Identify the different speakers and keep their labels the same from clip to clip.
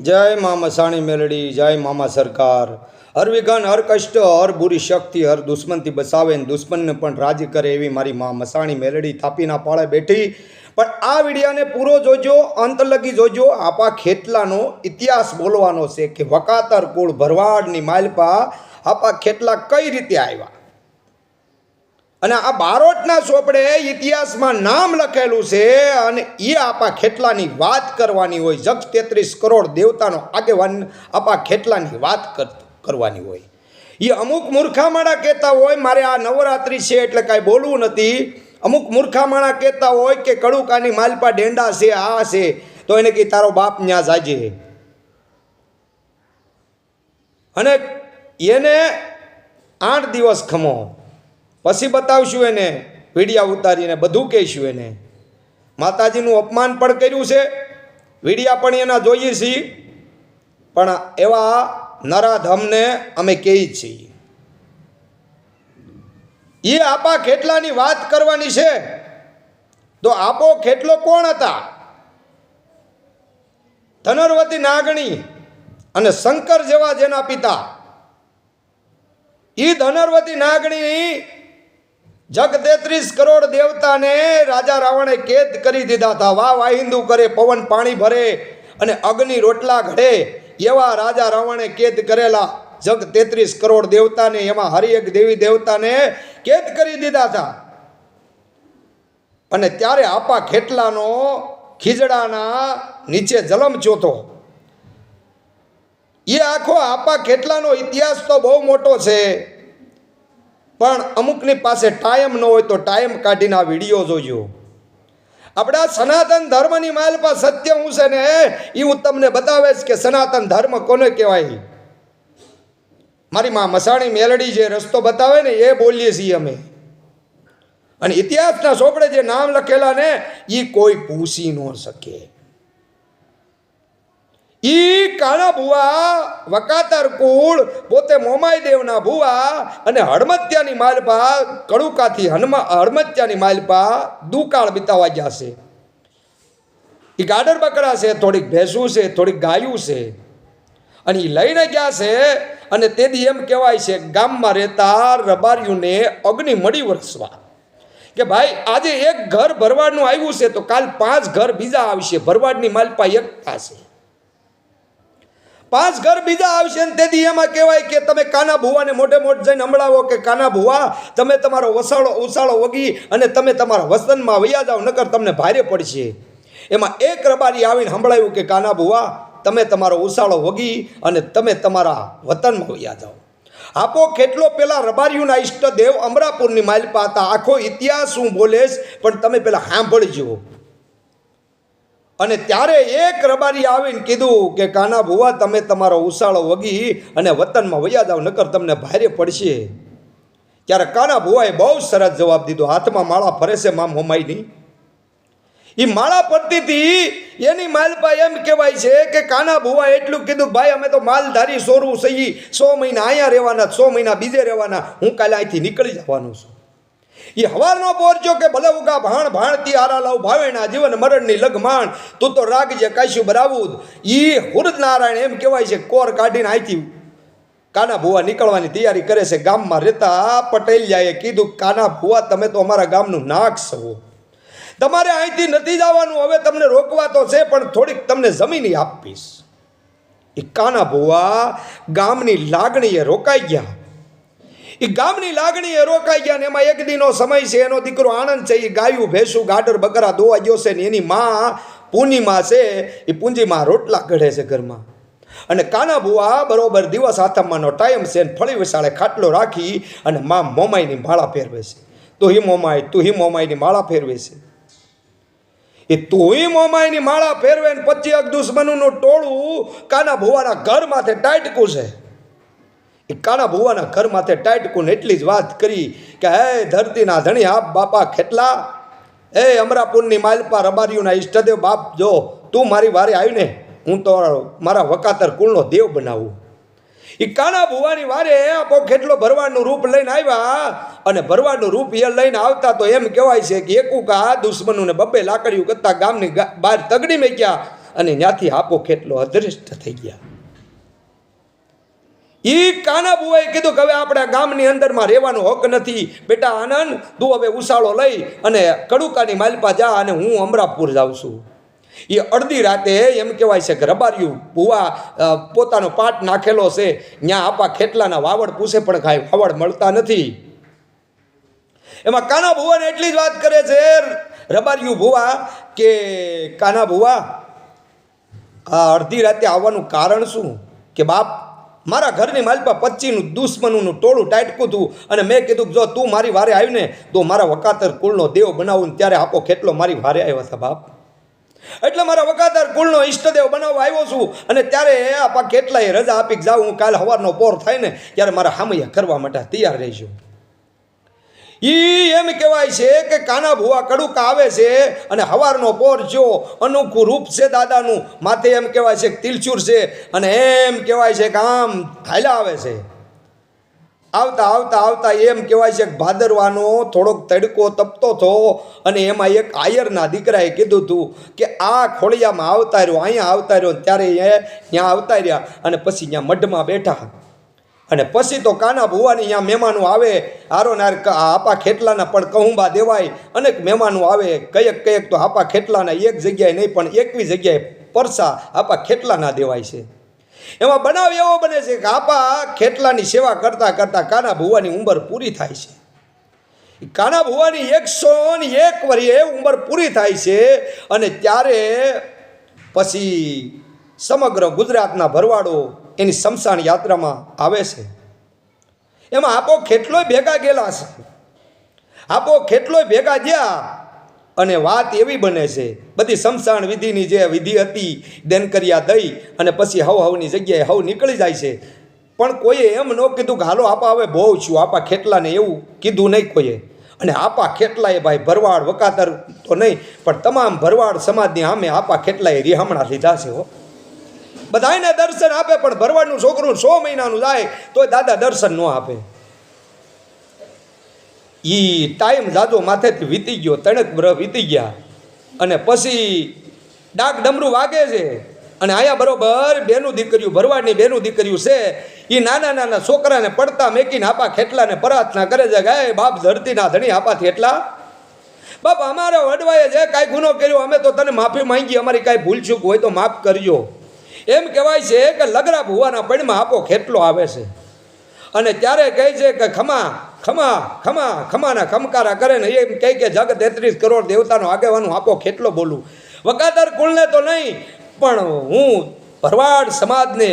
Speaker 1: જય મા મસાણી મેલડી, જય મામા સરકાર. હર વિઘન, હર કષ્ટ, હર બુરી શક્તિ, હર દુશ્મનથી બસાવે ને દુશ્મનને પણ રાજી કરે એવી મારી મા મસાણી મેલડી થાપીના પાળે બેઠી. પણ આ વિડિયાને પૂરો જોજો, અંત લગી જોજો, આપા ખેટલાનો ઇતિહાસ બોલવાનો છે કે વકાતર કુળ ભરવાડની માલપા આપા ખેટલા કઈ રીતે આવ્યા? અને આ બારોટના ચોપડે ઇતિહાસમાં નામ લખેલું છે અને એ આપા ખેટલાની વાત કરવાની હોય. જગ તેત્રીસ કરોડ દેવતાનો આગેવાન આપા ખેટલાની વાત કર- કરવાની હોય. એ અમુક મૂર્ખામાળા કહેતા હોય, મારે આ નવરાત્રિ છે એટલે કાંઈ બોલવું નથી. અમુક મૂર્ખામાળા કહેતા હોય કે કડુકાની માલપા ડેંડા છે, આ છે, તો એને કહી, તારો બાપ ન્યા જાજે. અને એને આઠ દિવસ ખમો. પછી બતાવશું એને, વીડિયા ઉતારીને બધું કહીશું એને. માતાજીનું અપમાન પણ કર્યું છે, વીડિયા પણ એના જોઈએ છીએ. પણ એવા નરાધમને અમે કહીએ છીએ. એ આપા ખેટલાની વાત કરવાની છે? તો આપો ખેટલો કોણ હતા? ધનુર્વતી નાગણી અને શંકર જેવા જેના પિતા. એ ધનુર્વતી નાગણી જગ તેત્રીસ કરોડ દેવતાને રાજા રાવણે કેદ કરી દીધા હતા. વાહ વાહિંદુ કરે, પવન પાણી ભરે અને અગ્નિ રોટલા ઘડે એવા રાજા રાવણે કેદ કરેલા. જગ તેત્રીસ કરોડ દેવતાને એમાં હરિ એક દેવી દેવતાને કેદ કરી દીધા હતા. અને ત્યારે આપા ખેટલાનો ખીજડાના નીચે જલમ ચોથો. એ આખો આપા ખેટલાનો ઇતિહાસ તો બહુ મોટો છે. પણ અમુકની પાસે ટાઈમ ન હોય તો ટાઈમ કાઢીને આ વીડિયો જોજો. આપણા સનાતન ધર્મની માલપા સત્ય હું છે ને એ હું તમને બતાવીશ કે સનાતન ધર્મ કોને કહેવાય? મારી માં મસાણી મેલડી જે રસ્તો બતાવે ને, એ બોલીએ છીએ અમે. અને ઇતિહાસના ચોપડે જે નામ લખેલા ને એ કોઈ પૂછી ન શકે. ઈ કાણા ભુવા, વકાતર કુળ, પોતે મોમાઈ દેવના ભુવા અને હડમત્યાની માલપા, કડુકાથી હનુમા હડમત્યાની માલપા દુકાળ બિતાવા ગયા છે એ ગાડર બકરા છે, થોડીક ભેંસું છે, થોડીક ગાયું છે. અને એ લઈને ગયા છે અને તેથી એમ કહેવાય છે, ગામમાં રહેતા રબારીઓને અગ્નિ મળી વરસવા. કે ભાઈ, આજે એક ઘર ભરવાડનું આવ્યું છે, તો કાલ પાંચ ઘર બીજા આવશે, ભરવાડની માલપા એક થશે. પાંચ ઘર બીજા આવશે ને તેથી એમાં કહેવાય કે તમે કાના ભુવાને મોઢે મોઢ જઈને હમળાવો કે કાના ભુવા, તમે તમારો વસાળો ઉસાળો વગી અને તમે તમારા વસનમાં વૈયા જાઓ, નકર તમને ભારે પડશે. એમાં એક રબારી આવીને સંભળાવ્યું કે કાના ભુવા, તમે તમારો ઉસાળો વગી અને તમે તમારા વતનમાં વૈયા જાઓ. આપો કેટલો પેલા રબારીઓના ઈષ્ટદેવ અમરાપુરની માલપા હતા. આખો ઇતિહાસ હું બોલેશ, પણ તમે પેલા સાંભળજો. અને ત્યારે એક રબારી આવીને કીધું કે, કાના ભુવા, તમે તમારો ઉસાળો વગી અને વતનમાં વયા જાવ નકર તમને ભારે પડશે. ત્યારે કાના ભુવાએ બહુ સરસ જવાબ દીધો. હાથમાં માળા ફરે છે, મામ હોમાઈની એ માળા પડતી હતી. એની માલપા એમ કહેવાય છે કે, કાના ભુવા એટલું કીધું, ભાઈ, અમે તો માલધારી સોરું સહી સો મહિના અહીંયા રહેવાના, સો મહિના બીજે રહેવાના. હું કાલે અહીંથી નીકળી જવાનું છું. એ હવારનો પહોંચ્યો કે ભલે ઉગા ભાણ ભાણતી આરા લાવ ભાવેણા જીવન મરણની લગમાણ, તું તો રાખજે કાશ્યું બરાવું એ હુરદ નારાયણ એમ કહેવાય છે, કોર કાઢીને આથી કાના ભુવા નીકળવાની તૈયારી કરે છે, ગામમાં રહેતા પટેલિયાએ કીધું, કાના ભુવા, તમે તો અમારા ગામનું નાક છો. તમારે અહીંથી નથી જવાનું, હવે તમને રોકવા તો છે, પણ થોડીક તમને જમીન આપીશ. એ કાના ભુવા ગામની લાગણીએ રોકાઈ ગયા. એ ગામની લાગણી એ રોકાઈ ગયા ને એમાં એક દીનો સમય છે, એનો દીકરો આનંદ છે એ ગાયું ભેંસું, ગાડર, બકરા દોવા ગયો છે ને એની માં પૂનીમાં છે એ પૂંજીમાં રોટલા ઘડે છે ઘરમાં. અને કાના ભુવા બરોબર દિવસ આથમવાનો ટાઈમ છે ને ફળી વિશાળે ખાટલો રાખી અને મા મોમાઈની માળા ફેરવે છે. તું હિ મોમાઈ, તું હિ મોમાઈની માળા ફેરવે છે. એ તુંય મોમાઈની માળા ફેરવે ને પછી એક દુશ્મનનું ટોળું કાના ભુવાના ઘર માથે ટાઈટકું છે. એ કાળા ભુવાના ઘર માથે ટાઈટકું એટલી જ વાત કરી કે, હે ધરતીના ધણી, આપ બાપા ખેટલા. હે અમરાપુરની માલપા રબારીઓના ઈષ્ટદેવ બાપ, જો તું મારી વારે આવીને હું તો મારા વકાતર કુળનો દેવ બનાવું. એ કાળા ભુવાની વારે આપો કેટલો ભરવાડનું રૂપ લઈને આવ્યા અને ભરવાડનું રૂપ એ લઈને આવતા તો એમ કહેવાય છે કે એકુકા દુશ્મનોને બબ્બે લાકડીઓ કરતા ગામની બહાર તગડી મેક્યા અને ત્યાંથી આપો કેટલો અદૃષ્ટ થઈ ગયા. ઈ કાના બુવાએ કીધું કે હવે આપણા ગામની અંદરમાં રહેવાનો હક નથી. બેટા આનંદ, તું હવે ઉસાળો લઈ અને કડુકાની માલપા જા અને હું અમરાપુર જાઉં છું. એ અડધી રાતે એમ કહેવાય છે કે રબાર્યું ભુવા પોતાનો પાટ નાખેલો છે. ત્યાં આપા ખેટલાના વાવડ પૂછે પણ કાંઈ વાવડ મળતા નથી. એમાં કાના ભુવાને એટલી જ વાત કરે છે, રબાર્યું ભુવા, કે કાના ભુવા આ અડધી રાતે આવવાનું કારણ શું? કે બાપ મારા ઘરની માલપા પચ્ચીનું દુશ્મનોનું ટોળું ટાટકું હતું અને મેં કીધું કે જો તું મારી વારે આવીને તો મારા વકાતર કુળનો દેવ બનાવું ને ત્યારે આપો કેટલો મારી વારે આવ્યો છે બાપ. એટલે મારા વકાતર કુળનો ઈષ્ટદેવ બનાવવા આવ્યો છું અને ત્યારે આપા કેટલાય રજા આપી જાઉં હું કાલ સવારનો પોર થાય ને ત્યારે મારા હામૈયા કરવા માટે તૈયાર રહીશું ઈ એમ કહેવાય છે કે કાના ભુવા કડુક આવે છે અને હવારનો પોર જો અનોખું રૂપ છે દાદાનું, માથે એમ કહેવાય છે કે તિલચુર છે અને એમ કહેવાય છે કે આમ હાલ્યા આવે છે. આવતા આવતા આવતા એમ કહેવાય છે કે ભાદરવાનો થોડોક તડકો તપતો હતો અને એમાં એક આયરના દીકરાએ કીધું હતું કે આ ખોળિયામાં આવતા રહ્યો, અહીંયા આવતા રહ્યો ત્યારે એ ત્યાં આવતા રહ્યા અને પછી ત્યાં મઢમાં બેઠા અને પછી તો કાના ભુવાની અહીંયા મહેમાનો આવે આરો નાર આપા ખેટલાના પણ કહુંબા દેવાય. અનેક મહેમાનો આવે, કયેક કયેક તો આપા ખેટલાના એક જગ્યાએ નહીં, પણ એકવી જગ્યાએ પરસા આપા ખેટલાના દેવાય છે. એમાં બનાવ એવો બને છે કે આપા ખેટલાની સેવા કરતાં કરતાં કાના ભુવાની ઉંમર પૂરી થાય છે. કાના ભુવાની એકસો ને એક વરીએ ઉંમર પૂરી થાય છે અને ત્યારે પછી સમગ્ર ગુજરાતના ભરવાડો એની સમસાન યાત્રામાં આવે છે. એમાં આપો ખેટલોય ભેગા ગયેલા છે. આપો ખેટલોય ભેગા ગયા અને વાત એવી બને છે, બધી સમસાણ વિધિની જે વિધિ હતી, દેનકરિયા દઈ અને પછી હવ હવની જગ્યાએ હવ નીકળી જાય છે. પણ કોઈએ એમ ન કીધું કે હાલો, આપા હવે બહુ છું, આપા ખેટલાને એવું કીધું નહીં કોઈએ. અને આપા ખેટલાએ ભાઈ ભરવાડ વકાતર તો નહીં, પણ તમામ ભરવાડ સમાજની સામે આપા ખેટલાએ રિહામણા લીધા છે હો. બધાયને દર્શન આપે, પણ ભરવાડનું છોકરું સો મહિનાનું જાય, તોય દાદા દર્શન ન આપે. એ ટાઈમ જાજો માથેથી વીતી ગયો, તણેક બ્રહ વીતી ગયા. અને પછી ડાક ડમરું વાગે છે, અને આયા બરોબર બેનું દીકરીયું, ભરવાડની બેનું દીકરીયું છે એ નાના નાના છોકરાને પડતા મેકીને આપા ખેટલાને પ્રાર્થના કરે છે ગાય બાપ ધરતીના ધણી, આપાથી એટલા? બાપ, અમારા વડવાએ જે કાંઈ ગુનો કર્યો, અમે તો તને માફી માંગી અમારી કાંઈ ભૂલ ચૂક હોય તો માફ કરજો. એમ કહેવાય છે કે લગરા ભુવાના પણમાં આપો કેટલો આવે છે. અને ત્યારે કહે છે કે ખમા ખમા ખમા, ખમાના ખમકારા કરે ને એમ કહે કે જગ તેત્રીસ કરોડ દેવતાનો આગેવાનું આપો કેટલો બોલું. વકાતર કુળને તો નહીં, પણ હું ભરવાડ સમાજને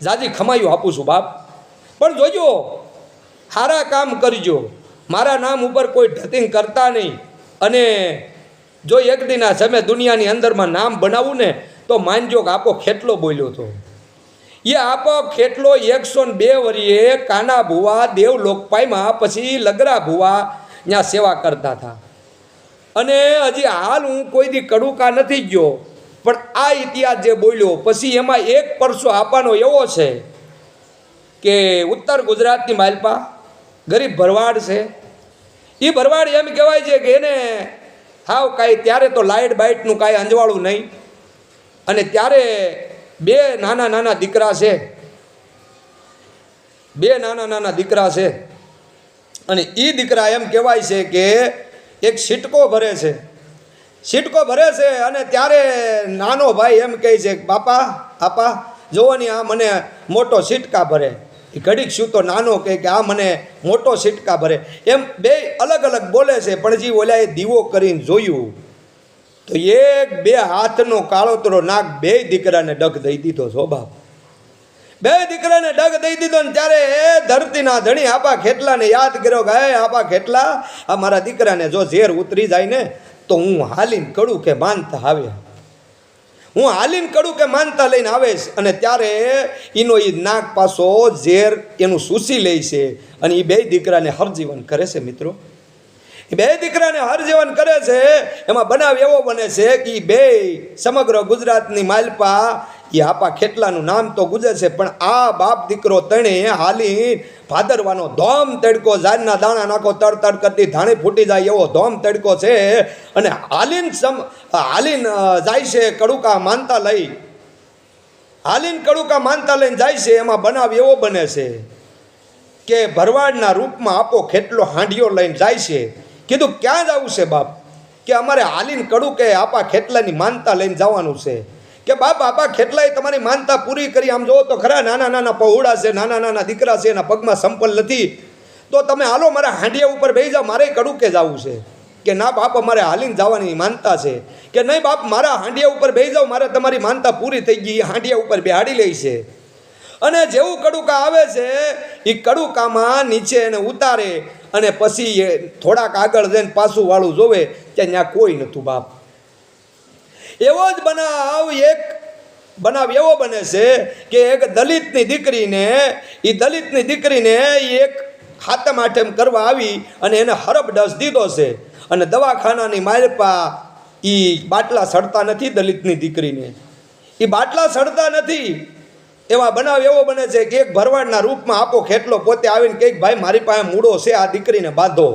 Speaker 1: જાજી ખમાયું આપું છું બાપ. પણ જોજો સારા કામ કરજો. મારા નામ ઉપર કોઈ ઢતિંગ કરતા નહીં. અને જો એક દીના સમય દુનિયાની અંદરમાં નામ બનાવું ને તો માનજો કે આપો ખેટલો બોલ્યો હતો એ આપો ખેટલો એકસો ને બે વરીએ કાના ભુવા દેવ લોકપાઈમાં પછી લગરા ભુવા ત્યાં સેવા કરતા હતા અને હજી હાલ હું કોઈ દી કડુકા નથી ગયો, પણ આ ઇતિહાસ જે બોલ્યો, પછી એમાં એક પરસો આપવાનો એવો છે કે ઉત્તર ગુજરાતની માલપા ગરીબ ભરવાડ છે. એ ભરવાડ એમ કહેવાય છે કે એને હાવ કાંઈ, ત્યારે તો લાઇટ બાઇટનું કાંઈ અંજવાળું નહીં. અને ત્યારે બે નાના નાના દીકરા છે. બે નાના નાના દીકરા છે. અને એ દીકરા એમ કહેવાય છે કે એક સિટકો ભરે છે. સિટકો ભરે છે અને ત્યારે નાનો ભાઈ એમ કહે છે, બાપા આપા જુઓ ને આ મને મોટો સિટકા ભરે. એ ઘડીક શું તો નાનો કહે કે, આ મને મોટો સિટકા ભરે. એમ બે અલગ અલગ બોલે છે, પણ જે એ દીવો કરીને જોયું. તો એક બે હાથનો કાળોતરો નાક બે દીકરાને ડગ દઈ દીધો છો, બાપ. બે દીકરાને ડગ દઈ દીધો ને ત્યારે એ ધરતીના ધણી આપા ખેટલાને યાદ કર્યો કે હે આપા ખેટલા, આ મારા દીકરાને જો ઝેર ઉતરી જાય ને, તો હું હાલીને કડું કે માનતા આવે. હું હાલીને કડું કે માનતા લઈને આવેશ અને ત્યારે એનો એ નાક પાસો ઝેર એનું સૂસી લે છે અને એ બે દીકરાને હરજીવન કરે છે, મિત્રો. બે દીકરાને હરજીવન કરે છે, એમાં બનાવ એવો બને છે કે બે સમગ્ર ગુજરાતની માલપા એ આપા ખેટલાનું નામ તો ગુજે છે, પણ આ બાપ દીકરો તણે હાલી ભાદરવાનો ધોમ તડકો, ઝાડના દાણા નાખો, તડ તડ કરતી ધાણી ફૂટી જાય એવો ધોમ તડકો છે અને હાલીન સમ, હાલીન જાય છે કડુકા માનતા લઈ. હાલીન કડુકા માનતા લઈને જાય છે, એમાં બનાવ એવો બને છે કે ભરવાડના રૂપમાં આપો ખેટલો હાંડિયો લઈને જાય છે. કીધું, ક્યાં જવું છે બાપ? કે અમારે હાલીને કડું કે આપા ખેટલાની માનતા લઈને જવાનું છે. કે બાપ, આપા ખેટલાએ તમારી માનતા પૂરી કરી. આમ જોવો તો ખરા નાના નાના પહોળા છે, નાના નાના દીકરા છે, એના પગમાં સંપલ નથી. તો તમે હાલો મારા હાંડિયા ઉપર બેસી જાઓ, મારે કડું કે જવું છે? કે ના બાપ, અમારે હાલીને જવાની માનતા છે. કે નહીં બાપ, મારા હાંડિયા ઉપર બેસી જાઓ, મારે તમારી માનતા પૂરી થઈ ગઈ હાંડિયા ઉપર બેહાડી લે છે. અને જેવું કડુકા આવે છે એ કડુકામાં નીચે એને ઉતારે. અને પછી એ થોડાક આગળ જઈને પાછું વાળું જોવે કે ત્યાં કોઈ નહોતું બાપ. એવો જ બનાવ એક બનાવ એવો બને છે કે એક દલિતની દીકરીને એ દલિતની દીકરીને એક હાથમ આઠમ કરવા આવી અને એને હરબ ડસ દીધો છે. અને દવાખાનાની માલપા એ બાટલા સડતા નથી દલિતની દીકરીને. એ બાટલા સડતા નથી. એવા બનાવ એવો બને છે કે એક ભરવાડના રૂપમાં આપો ખેટલો પોતે આવીને કંઈક ભાઈ, મારી પાસે મૂડો છે, આ દીકરીને બાંધો.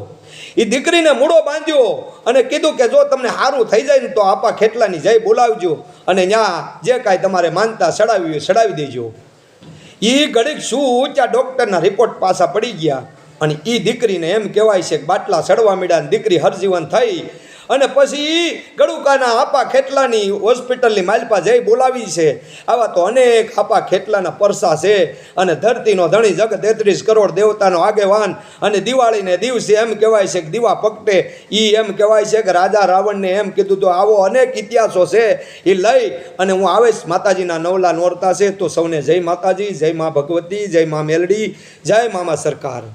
Speaker 1: એ દીકરીને મૂડો બાંધ્યો અને કીધું કે જો તમને સારું થઈ જાય ને તો આપા ખેટલાની જય બોલાવજો અને ત્યાં જે કાંઈ તમારે માનતા ચડાવી હોય ચડાવી દેજો. એ ઘડીક શું ઊંચા ડૉક્ટરના રિપોર્ટ પાછા પડી ગયા અને એ દીકરીને એમ કહેવાય છે કે બાટલા સડવા મીડા દીકરી હરજીવન થઈ અને પછી ગડુકાના આપા ખેટલાની હોસ્પિટલની માલપા જઈ બોલાવી છે. આવા તો અનેક આપા ખેટલાના પરસા છે અને ધરતીનો ધણી જગ તેત્રીસ કરોડ દેવતાનો આગેવાન અને દિવાળીને દિવસે એમ કહેવાય છે કે દીવા પકટે એ એમ કહેવાય છે કે રાજા રાવણને એમ કીધું તો આવો અનેક ઇતિહાસો છે એ લઈ અને હું આવેશ માતાજીના નવલા નોરતા છે તો સૌને જય માતાજી, જય મા ભગવતી, જય મા મેલડી, જય મામા સરકાર.